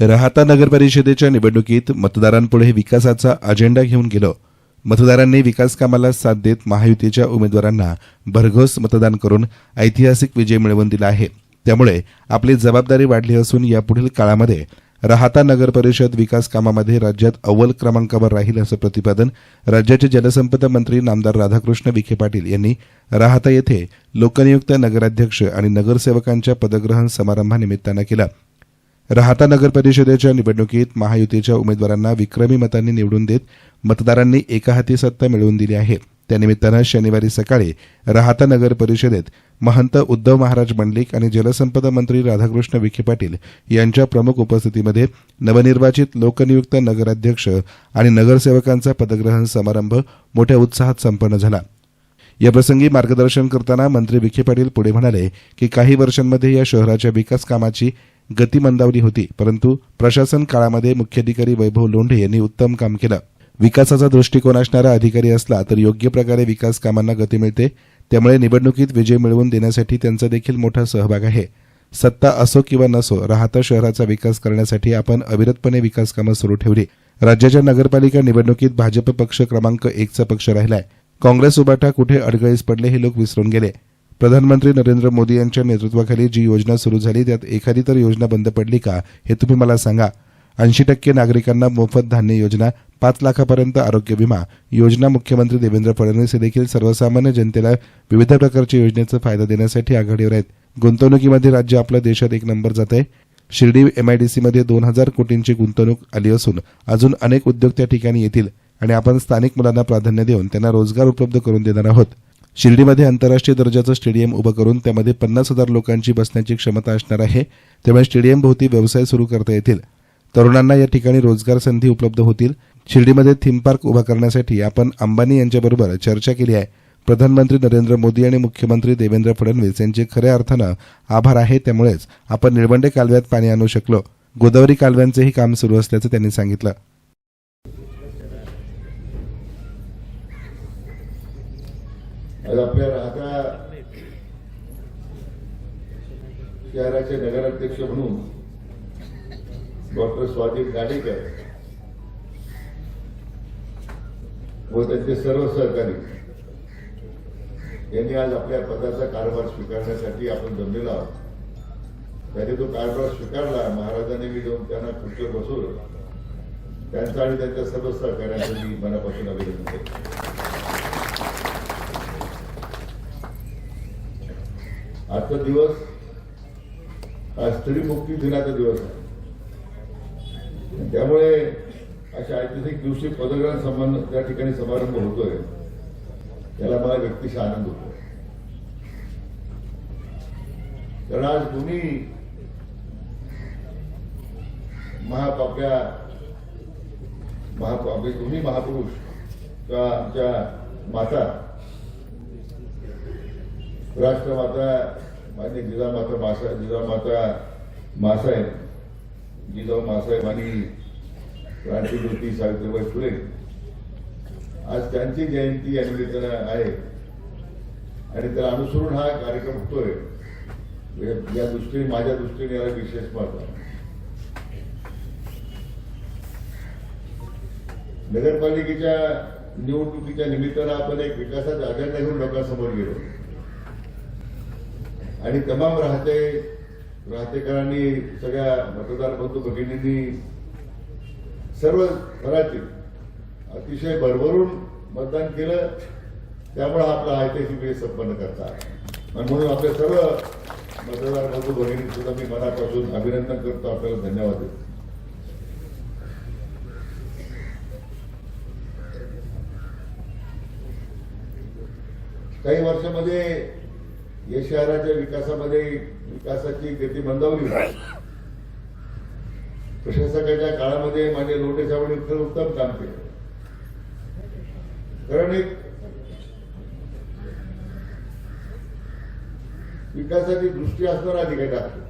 राहता नगर परिषदेच्या निवडणुकीत मतदारांपुढे विकासाचा अजेंडा घेऊन गेलो. मतदारांनी विकास कामाला साथ देत महायुतीच्या उमेदवारांना भरघोस मतदान करून ऐतिहासिक विजय मिळवून दिला आहे. त्यामुळे आपली जबाबदारी वाढली असून यापुढील काळामध्ये राहता नगर परिषद विकास कामामध्ये राज्यात अव्वल क्रमांकावर राहील असं प्रतिपादन राज्याचे जलसंपदा मंत्री नामदार राधाकृष्ण विखे पाटील यांनी राहता येथे लोकनियुक्त नगराध्यक्ष आणि नगरसेवकांच्या पदग्रहण समारंभानिमित्तानं केलं. राहता नगर परिषदेच्या निवडणुकीत महायुतीच्या उमेदवारांना विक्रमी मतांनी निवडून देत मतदारांनी एकहाती सत्ता मिळवून दिली आहे. त्यानिमित्तानं शनिवारी सकाळी राहता नगर परिषदेत महंत उद्धव महाराज मंडलिक आणि जलसंपदा मंत्री राधाकृष्ण विखे पाटील यांच्या प्रमुख उपस्थितीमध्ये नवनिर्वाचित लोकनियुक्त नगराध्यक्ष आणि नगरसेवकांचा पदग्रहण समारंभ मोठ्या उत्साहात संपन्न झाला. याप्रसंगी मार्गदर्शन करताना मंत्री विखे पाटील पुढे म्हणाले की काही वर्षांमध्ये या शहराच्या विकास कामाची गती मंदावली होती. परंतु प्रशासन काळामध्ये मुख्याधिकारी वैभव लोंढे यांनी उत्तम काम केलं. विकासाचा दृष्टिकोन असणारा अधिकारी असला तर योग्य प्रकारे विकास कामांना गती मिळते. त्यामुळे निवडणुकीत विजय मिळवून देण्यासाठी त्यांचा देखील मोठा सहभाग आहे. सत्ता असो किंवा नसो राहता शहराचा विकास करण्यासाठी आपण अविरतपणे विकास कामं सुरू ठेवली. राज्याच्या नगरपालिका निवडणुकीत भाजप पक्ष क्रमांक एकचा पक्ष राहिलाय. काँग्रेस उभाटा कुठे अडगळीस पडले हे लोक विसरून गेले. प्रधानमंत्री नरेंद्र मोदी यांच्या नेतृत्वाखाली जी योजना सुरू झाली त्यात एखादी तर योजना बंद पडली का हे तुम्ही मला सांगा. ऐंशी टक्के नागरिकांना मोफत धान्य योजना पाच लाखापर्यंत आरोग्य विमा योजना मुख्यमंत्री देवेंद्र फडणवीस हे देखील सर्वसामान्य जनतेला विविध प्रकारच्या योजनेचा फायदा देण्यासाठी आघाडीवर आहेत. गुंतवणुकीमध्ये राज्य आपल्या देशात एक नंबर जात आहे. शिर्डी एमआयडीसीमध्ये दोन हजार कोटींची गुंतवणूक आली असून अजून अनेक उद्योग त्या ठिकाणी येतील आणि आपण स्थानिक मुलांना प्राधान्य देऊन त्यांना रोजगार उपलब्ध करून देणार आहोत. शिर्डीमध्ये आंतरराष्ट्रीय दर्जाचं स्टेडियम उभं करून त्यामध्ये पन्नास हजार लोकांची बसण्याची क्षमता असणार आहे त्यामुळे स्टेडियमभोवती व्यवसाय सुरू करता येतील. तरुणांना या ठिकाणी रोजगार संधी उपलब्ध होतील. शिर्डीमध्ये थीम पार्क उभा करण्यासाठी आपण अंबानी यांच्याबरोबर चर्चा केली आहे. प्रधानमंत्री नरेंद्र मोदी आणि मुख्यमंत्री देवेंद्र फडणवीस यांचे खऱ्या अर्थानं आभार आहे त्यामुळेच आपण निळवंडे कालव्यात पाणी आणू शकलो. गोदावरी कालव्यांचेही काम सुरू असल्याचं त्यांनी सांगितलं. आज आपल्या राहता शहराचे नगराध्यक्ष म्हणून डॉक्टर स्वाती गाडेकर व त्यांचे सर्व सहकारी यांनी आज आपल्या पदाचा कारभार स्वीकारण्यासाठी आपण जमलेलो आहोत. त्याने तो कारभार स्वीकारला महाराजांनी मी जाऊन त्यांना खुर्चीवर बसवलं. त्यांचं आणि त्यांच्या सर्व सहकार्यांचं मी मनापासून अभिनंदन करतो. आजचा दिवस हा स्त्री मुक्ती दिनाचा दिवस आहे. त्यामुळे अशा ऐतिहासिक दिवशी पदग्रहण संबंध त्या ठिकाणी समारंभ होतोय. त्याला मला व्यक्तिशः आनंद होतो कारण आज दोन्ही महापाप्या महापापे दोन्ही महापुरुष किंवा आमच्या माता राष्ट्रमाता मान्य जिजामाता मासा जिजामाता मासाहेब जिजाऊ मासाहेब आणि क्रांतीज्योती सावित्रीबाई फुले. आज त्यांची जयंती या निमित्तानं आहे. आणि त्याला अनुसरून हा कार्यक्रम होतोय. या- या दृष्टीने माझ्या दृष्टीने याला विशेष महत्त्व नगरपालिकेच्या निवडणुकीच्या निमित्तानं आपण एक विकासाचा अजेंडा घेऊन लोकांसमोर गेलो. आणि तमाम राहते राहतेकरांनी सगळ्या मतदार बंधू भगिनींनी सर्व घरातील अतिशय भरभरून मतदान केलं. त्यामुळे आपला ऐतिहासिक वेळ संपन्न करता आणि म्हणून आपल्या सर्व मतदार बंधू भगिनी सुद्धा मी मनापासून अभिनंदन करतो. आपल्याला धन्यवाद देतो. काही वर्षामध्ये या शहराच्या विकासामध्ये विकासाची गती मंदावली. प्रशासकाच्या काळामध्ये माझे लोटे सावडी खरं उत्तम काम केलं. कारण एक विकासाची दृष्टी असणारा अधिकारी लागतो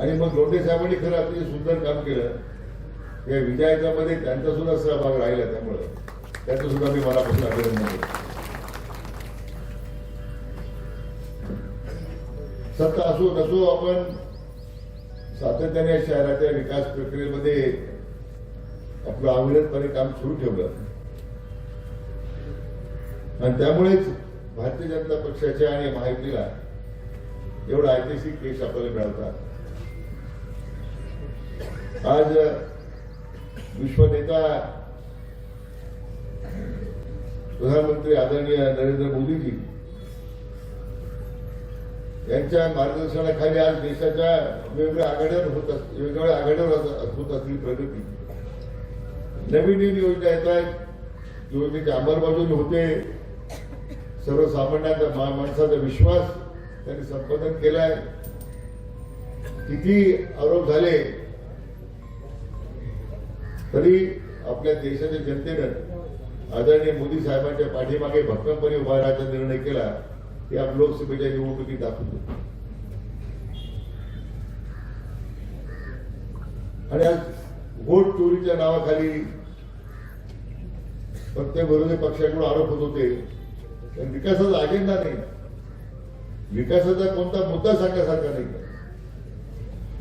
आणि मग लोटे साहेबांनी खरं अतिशय सुंदर काम केलं. या विजयाच्या मध्ये त्यांचा सुद्धा सहभाग राहिला त्यामुळं. त्याचं सुद्धा मी मनापासून अभिनंदन करतो. सत्ता असो नसो आपण सातत्याने शहराच्या विकास प्रक्रियेमध्ये आपलं अविरतपणे काम सुरू ठेवलं. आणि त्यामुळेच भारतीय जनता पक्षाच्या आणि महायुतीला एवढा ऐतिहासिक यश आपल्याला मिळवतात आज विश्वनेता प्रधानमंत्री आदरणीय नरेंद्र मोदीजी यांच्या मार्गदर्शनाखाली आज देशाच्या वेगवेगळ्या आघाडीवर होत अस- वेगवेगळ्या आघाडीवर होत असलेली प्रगती. नवीन नवीन योजना येत आहेत. योजनेची अंमलबजावणी होते. सर्वसामान्यांचा माणसाचा विश्वास त्यांनी संपादन केलाय. किती आरोप झाले तरी आपल्या देशाच्या जनतेनं आदरणीय मोदी साहेबांच्या पाठीमागे भक्कमपणे उभा राहण्याचा निर्णय केला. हे आप लोकसभेच्या निवडणुकीत दाखवतो आणि आज वोट चोरीच्या नावाखाली प्रत्येक विरोधी पक्षाकडून आरोप होत होते. तर विकासाचा अजेंडा नाही. विकासाचा कोणता मुद्दा सांगण्यासारखा नाही.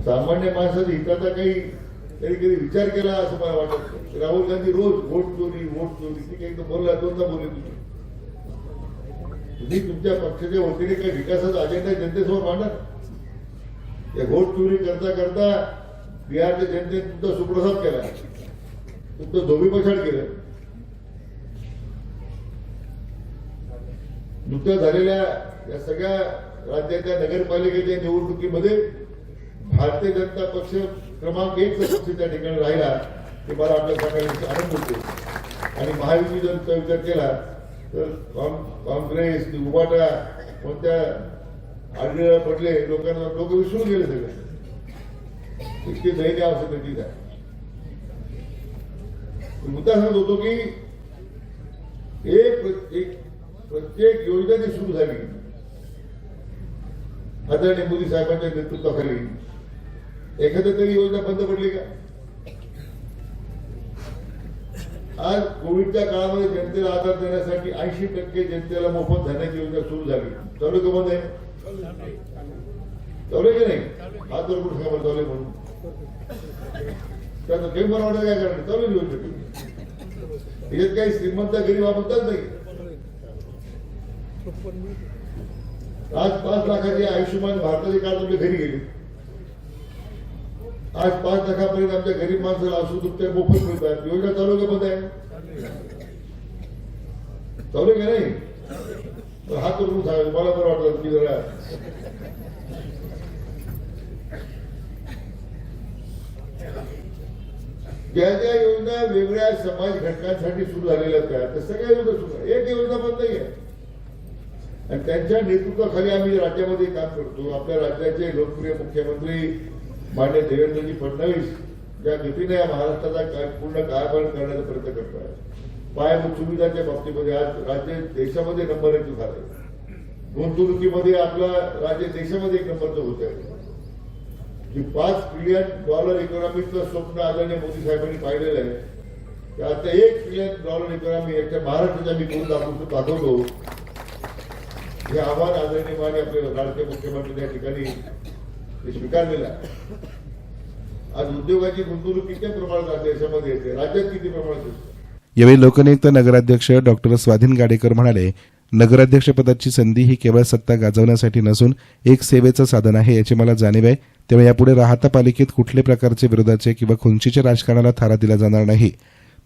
सामान्य माणसाच्या हिताचा काही कधी कधी विचार केला असं मला वाटत राहुल गांधी रोज वोट चोरी वोट चोरी. ठीक काही बोलला दोनदा बोलले तुम्ही तुम्ही तुमच्या पक्षाच्या वतीने काही विकासाचा अजेंडा जनतेसमोर मांडा. या घोट चोरी करता करता बिहारच्या जनतेने तुमचा सुप्रसाद केला. तुमचं धोबी पछाड केलं. नुकत्याच झालेल्या या सगळ्या राज्याच्या नगरपालिकेच्या निवडणुकीमध्ये भारतीय जनता पक्ष क्रमांक एक पक्ष त्या ठिकाणी राहिला ते मला आपल्या सगळ्यांचा आनंद होतो. आणि महायुती जर विचार केला तर काँग- काँग्रेस उभाटा कोणत्या आडळीला पडले लोकांना लोक विसरून गेले सगळे. इतकी धैर्य आवश्यक काय? मुद्दा सांगत होतो की एक प्रत्येक योजना जी सुरू झाली. आदरणीय मोदी साहेबांच्या नेतृत्वाखाली. एखाद्या तरी योजना बंद पडली का? आज कोविडच्या काळामध्ये जनतेला आधार देण्यासाठी ऐंशी टक्के जनतेला मोफत धान्याची योजना सुरू झाली. चालू का बंद आहे? चालू आहे की नाही? हात वर करून सांगा चालू आहे म्हणून? त्याचं काही मला वाटत काय करणार? चालू आहे योजना याच्यात काही श्रीमंत गरीब हा नाही. आज पाच लाखाची आयुष्यमान भारताची कार्ड आपल्या घरी गेली. आज पाच लाखापर्यंत आमच्या गरीब माणसाला असू दुखत्या मोफत मिळतात योजना चालू का बंद आहे? चालू आहे का नाही? तर करून सांगा मला बरं वाटलं की जरा ज्या ज्या योजना वेगळ्या समाज घटकांसाठी सुरू झालेल्या आहेत त्या सगळ्या योजना सुरू एक योजना बंद नाही आहे. आणि त्यांच्या नेतृत्वाखाली आम्ही राज्यामध्ये काम करतो. आपल्या राज्याचे लोकप्रिय मुख्यमंत्री मान्य देवेंद्रजी फडणवीस ज्या गतीने या महाराष्ट्राचा काय- पूर्ण कारभार करण्याचा प्रयत्न करत आहेत. पायाभूत सुविधांच्या बाबतीमध्ये आज राज्य देशामध्ये नंबर एक झाले. गुंतवणुकीमध्ये आपला राज्य देशामध्ये एक नंबरचं होत आहे की पाच ट्रिलियन डॉलर इकॉनॉमीचं स्वप्न आदरणीय मोदी साहेबांनी पाहिलेलं आहे की आता एक ट्रिलियन डॉलर इकॉनॉमी याच्या महाराष्ट्राच्या मी करून दाखवतो दाखवतो. हे आव्हान आदरणीय माने आपले राज्य मुख्यमंत्री त्या ठिकाणी ते स्वीकारलेलं आहे. आज उद्योगाची गुंतवणूक किती प्रमाणात आज देशामध्ये येते. राज्यात किती प्रमाणात येते? यावेळी लोकनियुक्त नगराध्यक्ष डॉक्टर स्वाधीन गाडेकर म्हणाले नगराध्यक्षपदाची संधी ही केवळ सत्ता गाजवण्यासाठी नसून एक सेवेचं साधन आहे याची मला जाणीव आहे. त्यामुळे यापुढे राहता पालिकेत कुठल्या प्रकारचे विरोधाचे किंवा खुंचीच्या राजकारणाला थारा दिला जाणार नाही.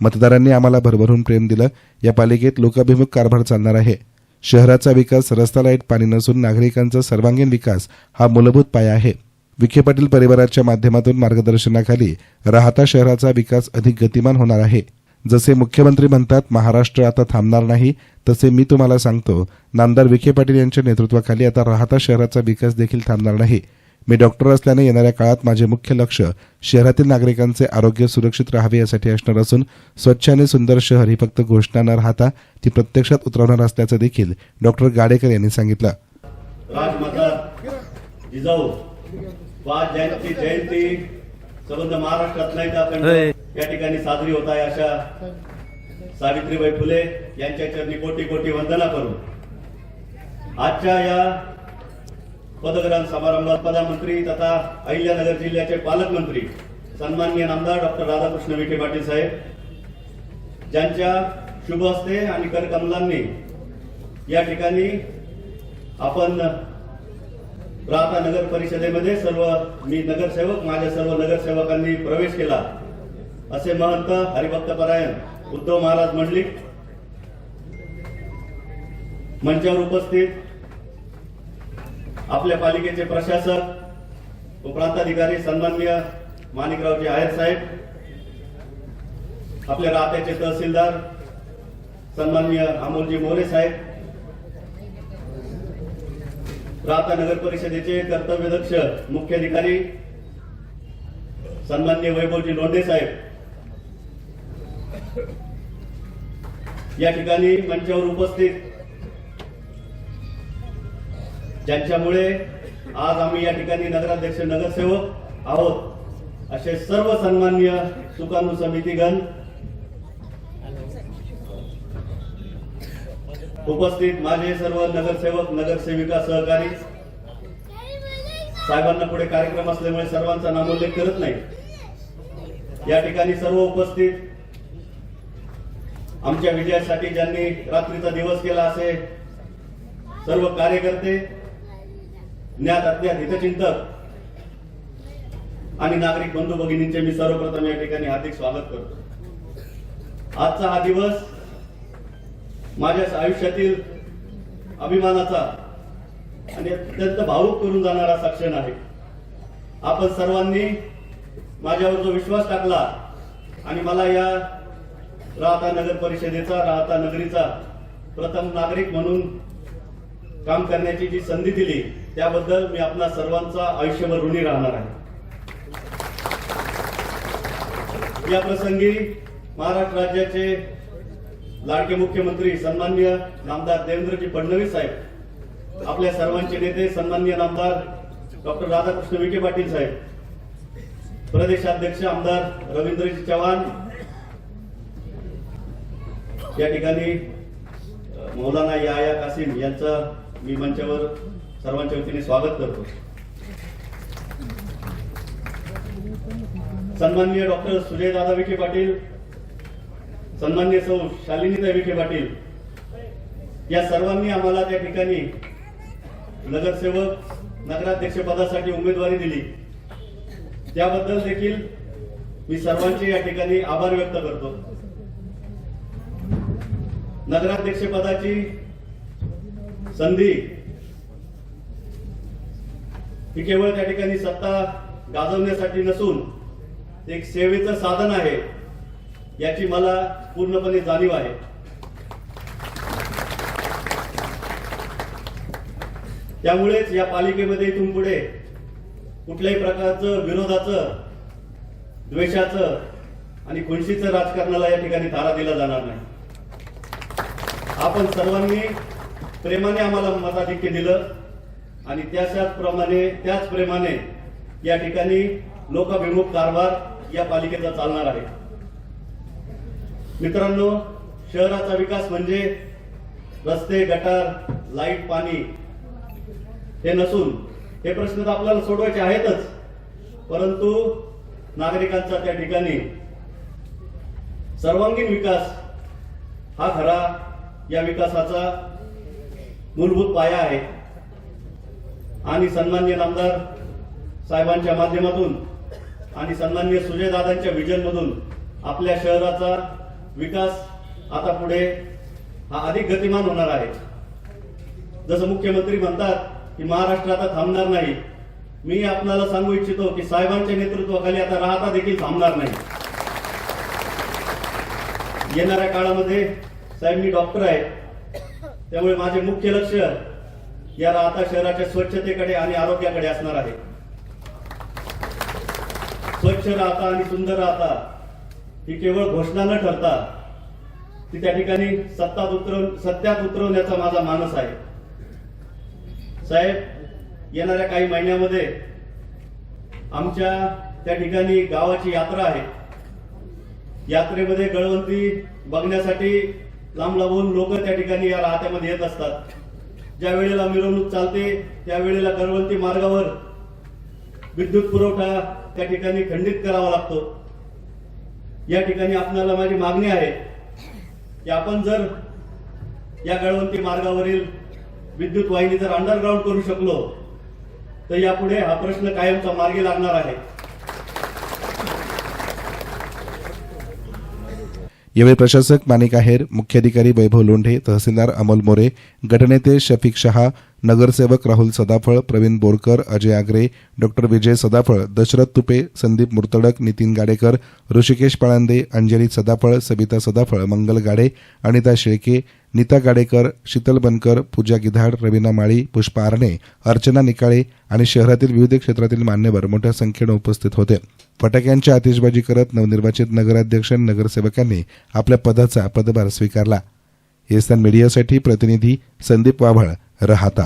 मतदारांनी आम्हाला भरभरून प्रेम दिलं. या पालिकेत लोकाभिमुख कारभार चालणार आहे. शहराचा विकास रस्ता लाइट पाणी नसून नागरिकांचा सर्वांगीण विकास हा मूलभूत पाया आहे. विखे पाटील परिवाराच्या माध्यमातून मार्गदर्शनाखाली राहता शहराचा विकास अधिक गतिमान होणार आहे. जसे मुख्यमंत्री म्हणतात महाराष्ट्र आता थांबणार नाही तसे मी तुम्हाला सांगतो नामदार विखे पाटील यांच्या नेतृत्वाखाली आता राहता शहराचा विकास देखील थांबणार नाही. मी डॉक्टर असल्याने येणाऱ्या काळात माझे मुख्य लक्ष शहरातील नागरिकांचे आरोग्य सुरक्षित राहावे यासाठी असणार असून स्वच्छ आणि सुंदर शहर ही फक्त घोषणा न राहता ती प्रत्यक्षात उतरवणार असल्याचं देखील डॉक्टर गाडेकर यांनी सांगितलं. राजमाता जिजाऊ आज जयंती जयंती संबंध महाराष्ट्रात नाही का? पण होय. या ठिकाणी साजरी होत आहे अशा सावित्रीबाई फुले यांच्या चरणी कोटी कोटी वंदना करून. आजच्या या पदग्रहण समारंभात पदामंत्री तथा अहिल्यानगर जिल्ह्याचे पालकमंत्री सन्माननीय आमदार डॉक्टर राधाकृष्ण विखे पाटील साहेब ज्यांच्या शुभ हस्ते आणि करकमलांनी या ठिकाणी आपण राहता नगर परिषदेमध्ये सर्व मी नगरसेवक माझ्या सर्व नगरसेवकांनी प्रवेश केला. असे महंत हरिभक्त परायण उद्धव महाराज मंडलिक मंचावर उपस्थित आपल्या पालिकेचे प्रशासक उपप्रांताधिकारी सन्माननीय माणिकरावजी आहेर साहेब. आपल्या राहत्याचे तहसीलदार सन्माननीय अमोलजी मोरे साहेब. राहता नगर परिषदेचे कर्तव्यदक्ष मुख्याधिकारी सन्माननीय वैभवजी लोंढे साहेब. या ठिकाणी मंचावर उपस्थित ज्यांच्यामुळे आज आम्ही या ठिकाणी नगराध्यक्ष नगरसेवक आहोत. असे सर्व सन्मान्य सुकाणू समितीगण उपस्थित माझे सर्व नगरसेवक नगरसेविका सहकारी साहेबांना पुढे कार्यक्रम असल्यामुळे सर्वांचा नामोल्लेख करत नाही. या ठिकाणी सर्व उपस्थित आमच्या विजयासाठी ज्यांनी रात्रीचा दिवस केला असे सर्व कार्यकर्ते ज्ञात अज्ञात हितचिंतक आणि नागरिक बंधू भगिनींचे मी सर्वप्रथम या ठिकाणी हार्दिक स्वागत करतो. आजचा हा दिवस माझ्या आयुष्यातील अभिमानाचा आणि अत्यंत भावूक करून जाणारा सक्षण आहे. आपण सर्वांनी माझ्यावर जो विश्वास टाकला आणि मला या राहता नगर परिषदेचा राहता नगरीचा प्रथम नागरिक म्हणून काम करण्याची जी संधी दिली त्याबद्दल मी आपला सर्वांचा आयुष्यभर ऋणी राहणार आहे. या प्रसंगी महाराष्ट्र राज्याचे लाडके मुख्यमंत्री सन्मान्य नामदार देवेंद्रजी फडणवीस साहेब आपल्या सर्वांचे नेते सन्मान्य नामदार डॉक्टर राधाकृष्ण विखे पाटील साहेब प्रदेशाध्यक्ष आमदार रवींद्रजी चव्हाण या ठिकाणी मौलाना याया कासिम यांचं मी मंचावर सर्वांच्या वतीने स्वागत करतो. सन्माननीय डॉक्टर सुजयदादा विखे पाटील सन्मान्य सौ शालिनीताई विखे पाटील या सर्वांनी आम्हाला त्या ठिकाणी नगरसेवक नगराध्यक्ष पदासाठी उमेदवारी दिली. त्याबद्दल देखील मी सर्वांचे या ठिकाणी आभार व्यक्त करतो. नगराध्यक्ष पदाची संधी. ही केवळ त्या ठिकाणी सत्ता गाजवण्यासाठी नसून एक सेवेचं साधन आहे याची मला पूर्णपणे जाणीव आहे. त्यामुळेच या पालिकेमध्ये इथून पुढे कुठल्याही प्रकारचं विरोधाचं द्वेषाचं आणि खुणशीचं राजकारणाला या ठिकाणी थारा दिला जाणार नाही. आपण सर्वांनी प्रेमाने आम्हाला मताधिक्य दिलं आणि त्याच्याच प्रमाणे त्याच प्रेमाने या ठिकाणी लोकाभिमुख कारभार या पालिकेचा चालणार आहे. मित्रांनो शहराचा विकास म्हणजे रस्ते गटार लाइट पाणी हे नसून हे प्रश्न तर आपल्याला सोडवायचे आहेतच. परंतु नागरिकांचा त्या ठिकाणी सर्वांगीण विकास हा खरा या विकासाचा मूलभूत पाया आहे. आणि सन्मान्य नामदार साहेबांच्या माध्यमातून आणि सन्मान्य सुजयदादांच्या विजनमधून आपल्या शहराचा विकास आता पुढे हा अधिक गतिमान होणार आहे. जसं मुख्यमंत्री म्हणतात की महाराष्ट्र आता थांबणार नाही. मी आपल्याला सांगू इच्छितो की साहेबांच्या नेतृत्वाखाली आता राहता देखील थांबणार नाही. येणाऱ्या काळामध्ये साहेब मी डॉक्टर आहे. त्यामुळे माझे मुख्य लक्ष या राहता शहराच्या स्वच्छतेकडे आणि आरोग्याकडे असणार आहे. स्वच्छ राहता आणि सुंदर राहता ही केवळ घोषणा न ठरता ती त्या ठिकाणी सत्तात उतरव सत्यात उतरवण्याचा माझा मानस आहे. साहेब येणाऱ्या काही महिन्यामध्ये आमच्या त्या ठिकाणी गावाची यात्रा आहे. यात्रेमध्ये गळवंती बघण्यासाठी लांब लांबून लोक त्या ठिकाणी या राहत्यामध्ये येत असतात. ज्या वेळेला मिरवणूक चालते त्या वेळेला गरवंती मार्गावर विद्युत पुरवठा त्या ठिकाणी खंडित करावा लागतो. या ठिकाणी आपल्याला माझी मागणी आहे की आपण जर या गळवंती मार्गावरील विद्युत वाहिनी जर अंडरग्राऊंड करू शकलो तर यापुढे हा प्रश्न कायमचा मार्गी लागणार आहे. यावेळी प्रशासक माणिक आहेर मुख्याधिकारी वैभव लोंढे तहसीलदार अमोल मोरे गटनेते शफिक शहा नगरसेवक राहुल सदाफळ प्रवीण बोरकर अजय आगरे डॉक्टर विजय सदाफळ दशरथ तुपे संदीप मुर्तडक नितीन गाडेकर ऋषिकेश पळांदे अंजली सदाफळ सविता सदाफळ मंगल गाडे अनिता शेळके नीता गाडेकर शीतल बनकर पूजा गिधाड रवीना माळी पुष्पा आरणे अर्चना निकाळे आणि शहरातील विविध क्षेत्रातील मान्यवर मोठ्या संख्येनं उपस्थित होते. फटाक्यांची आतिषबाजी करत नवनिर्वाचित नगराध्यक्ष नगरसेवकांनी आपल्या पदाचा पदभार स्वीकारला. येस्तान मीडियासाठी प्रतिनिधी संदीप वाभळ राहता.